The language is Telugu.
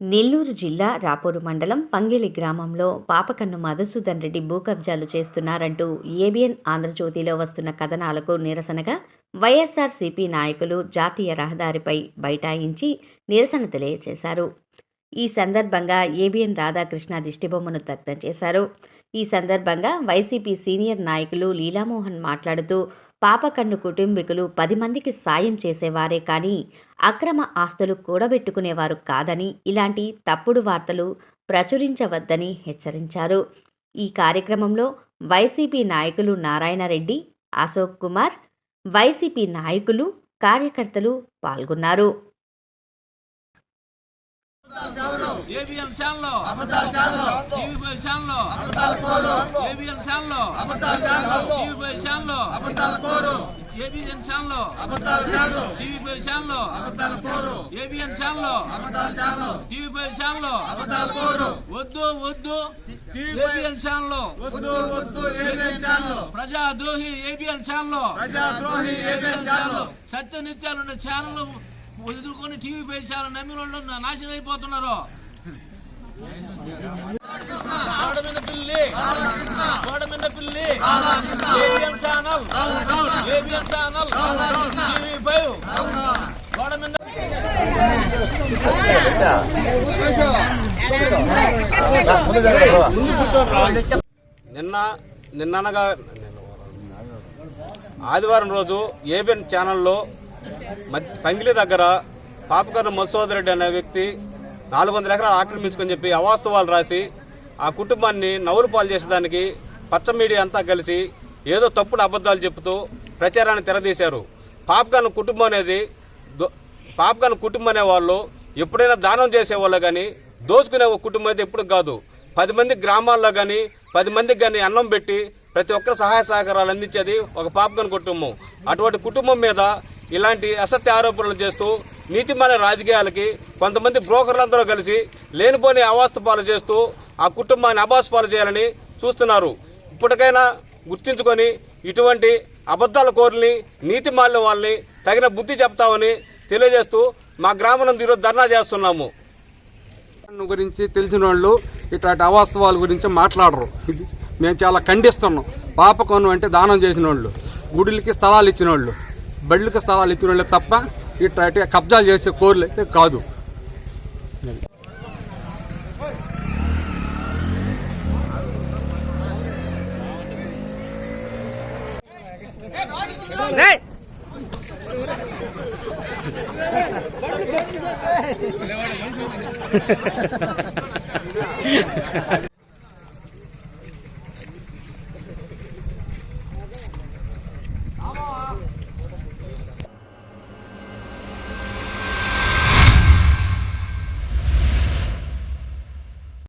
నెల్లూరు జిల్లా రాపూరు మండలం పంగిలి గ్రామంలో పాపకన్ను మధుసూదన్ రెడ్డి భూ కబ్జాలు చేస్తున్నారంటూ ఏబిఎన్ ఆంధ్రజ్యోతిలో వస్తున్న కథనాలకు నిరసనగా వైఎస్ఆర్సీపీ నాయకులు జాతీయ రహదారిపై బైఠాయించి నిరసన తెలియజేశారు. ఈ సందర్భంగా ఏబిఎన్ రాధాకృష్ణ దిష్టిబొమ్మను దగ్ధం చేశారు. ఈ సందర్భంగా వైసీపీ సీనియర్ నాయకులు లీలామోహన్ మాట్లాడుతూ పాపకన్ను కుటుంబీకులు పది మందికి సాయం చేసేవారే కానీ అక్రమ ఆస్తులు కూడబెట్టుకునేవారు కాదని ఇలాంటి తప్పుడు వార్తలు ప్రచురించవద్దని హెచ్చరించారు. ఈ కార్యక్రమంలో వైసీపీ నాయకులు నారాయణరెడ్డి అశోక్ కుమార్ వైసీపీ నాయకులు కార్యకర్తలు పాల్గొన్నారు. ఏబిఎన్ ఛానల్లో. ఫైవ్ ఏబిఎన్ ఛానల్లో. టీవీ ఫైవ్ ఛానల్లో. ఏబిఎన్ ఛానల్లో. టీవీ ఫైవ్ ఛానల్లో. ఏబిఎన్ ఛానల్లో. టీవీ ఫైవ్ ఛానల్లో. వద్దు వద్దు ఏబిఎన్ ఛానల్లో. ప్రజాద్రోహి ఏబిఎన్ ఛానల్లో. ప్రజాద్రోహి ఏబిఎన్ ఛానల్ ఎదుర్కొని టీవీ పై ఛానల్ నమ్మిన వాళ్ళు నాశనం అయిపోతున్నారు. నిన్న నిన్ననగా ఆదివారం రోజు ఏబిఎన్ ఛానల్లో పంగిలి దగ్గర పాపకర్ణ మధుసూదర్ రెడ్డి అనే వ్యక్తి నాలుగు వందల ఎకరాలు ఆక్రమించుకొని చెప్పి అవాస్తవాలు రాసి ఆ కుటుంబాన్ని నవ్వులు పాలు చేసేదానికి పచ్చ మీడియా అంతా కలిసి ఏదో తప్పుడు అబద్ధాలు చెబుతూ ప్రచారాన్ని తెరదీశారు. పాప్గాన్ కుటుంబం అనేది దో- కుటుంబం అనే వాళ్ళు ఎప్పుడైనా దానం చేసేవాళ్ళు కానీ దోచుకునే ఒక కుటుంబం అయితే ఎప్పుడు కాదు. పది మంది గ్రామాల్లో కానీ పది మందికి కానీ అన్నం పెట్టి ప్రతి ఒక్కరు సహాయ సహకారాలు అందించేది ఒక పాపకన్ కుటుంబం. అటువంటి కుటుంబం మీద ఇలాంటి అసత్య ఆరోపణలు చేస్తూ నీతిమాల రాజకీయాలకి కొంతమంది బ్రోకర్లందరూ కలిసి లేనిపోని అవాస్తు పాలు చేస్తూ ఆ కుటుంబాన్ని అబాస్ పాలు చేయాలని చూస్తున్నారు. ఇప్పటికైనా గుర్తించుకొని ఇటువంటి అబద్ధాల కోరిని నీతి మాలిన వాళ్ళని తగిన బుద్ధి చెప్తామని తెలియజేస్తూ మా గ్రామం ఈరోజు ధర్నా చేస్తున్నాము. గురించి తెలిసిన వాళ్ళు ఇట్లాంటి అవాస్తవాల గురించి మాట్లాడరు. మేము చాలా ఖండిస్తున్నాం. పాపకొను అంటే దానం చేసిన వాళ్ళు గుడులకి స్థలాలు ఇచ్చిన వాళ్ళు బళ్ళకి స్థలాలు ఇచ్చిన వాళ్ళు తప్ప ఇట్లాంటి కబ్జాలు చేసే కోర్లు అయితే కాదు.